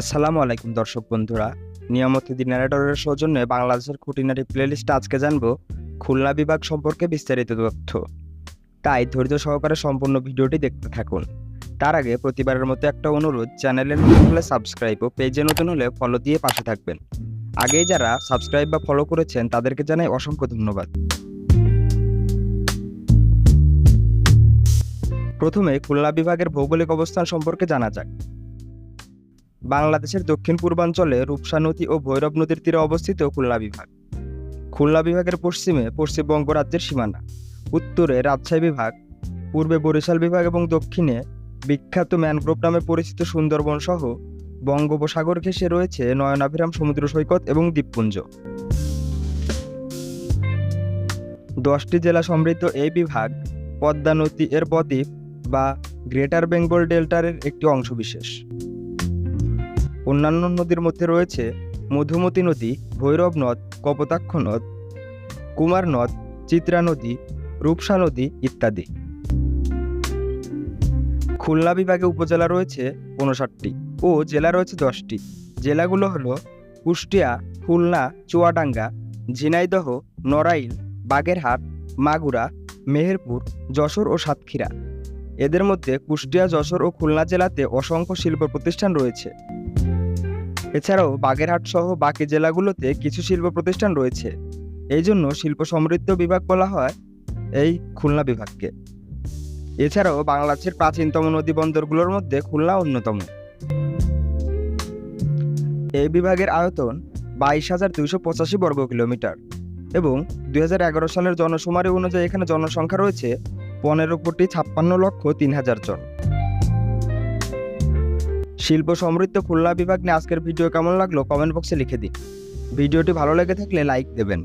আসসালামু আলাইকুম দর্শক বন্ধুরা। নিয়ামত ন্যারেটরের সৌজন্যে বাংলাদেশের খুঁটিনাটি প্লেলিস্ট আজকে জানব খুলনা বিভাগ সম্পর্কে বিস্তারিত তথ্য। তাই ধৈর্য সহকারে সম্পূর্ণ ভিডিওটি দেখতে থাকুন। তার আগে প্রতিবারের মতো একটা অনুরোধ, চ্যানেলের নতুন হলে সাবস্ক্রাইব ও পেজে নতুন হলে ফলো দিয়ে পাশে থাকবেন। আগেই যারা সাবস্ক্রাইব বা ফলো করেছেন, তাদেরকে জানাই অসংখ্য ধন্যবাদ। প্রথমে খুলনা বিভাগের ভৌগোলিক অবস্থান সম্পর্কে জানা যাক। বাংলাদেশের দক্ষিণ পূর্বাঞ্চলে রূপসা নদী ও ভৈরব নদীর তীরে অবস্থিত খুলনা বিভাগ। খুলনা বিভাগের পশ্চিমে পশ্চিমবঙ্গ রাজ্যের সীমানা, উত্তরে রাজশাহী বিভাগ, পূর্বে বরিশাল বিভাগ এবং দক্ষিণে বিখ্যাত ম্যানগ্রোভ নামে পরিচিত সুন্দরবন সহ বঙ্গোপসাগর ঘেঁষে রয়েছে নয়নাভিরাম সমুদ্র সৈকত এবং দ্বীপপুঞ্জ। দশটি জেলা সমৃদ্ধ এই বিভাগ পদ্মা নদী এর বদ্বীপ বা গ্রেটার বেঙ্গল ডেল্টার একটি অংশবিশেষ। অন্যান্য নদীর মধ্যে রয়েছে মধুমতি নদী, ভৈরব নদ, কপোতাক্ষ নদ, কুমার নদ, চিত্রা নদী, রূপসা নদী ইত্যাদি। খুলনা বিভাগে উপজেলা রয়েছে উনষাটটি ও জেলা রয়েছে দশটি। জেলাগুলো হলো কুষ্টিয়া, খুলনা, চুয়াডাঙ্গা, ঝিনাইদহ, নড়াইল, বাগেরহাট, মাগুরা, মেহেরপুর, যশোর ও সাতক্ষীরা। এদের মধ্যে কুষ্টিয়া, যশোর ও খুলনা জেলাতে অসংখ্য শিল্প প্রতিষ্ঠান রয়েছে। এছাড়াও বাগেরহাট সহ বাকি জেলাগুলোতে কিছু শিল্প প্রতিষ্ঠান রয়েছে। এই জন্য শিল্প সমৃদ্ধ বিভাগ বলা হয় এই খুলনা বিভাগকে। এছাড়াও বাংলাদেশের প্রাচীনতম নদী বন্দরগুলোর মধ্যে খুলনা অন্যতম। এই বিভাগের আয়তন বাইশ হাজার দুইশো পঁচাশি বর্গ কিলোমিটার এবং দু হাজার এগারো সালের জনশুমারি অনুযায়ী এখানে জনসংখ্যা রয়েছে পনেরো কোটি ছাপ্পান্ন লক্ষ তিন হাজার জন। শিল্প সমৃদ্ধ খুলনা বিভাগ নিয়ে আজকের ভিডিও কেমন লাগল? কমেন্ট বক্সে লিখে দিন। ভিডিওটি ভালো লেগে থাকলে লাইক দেবেন।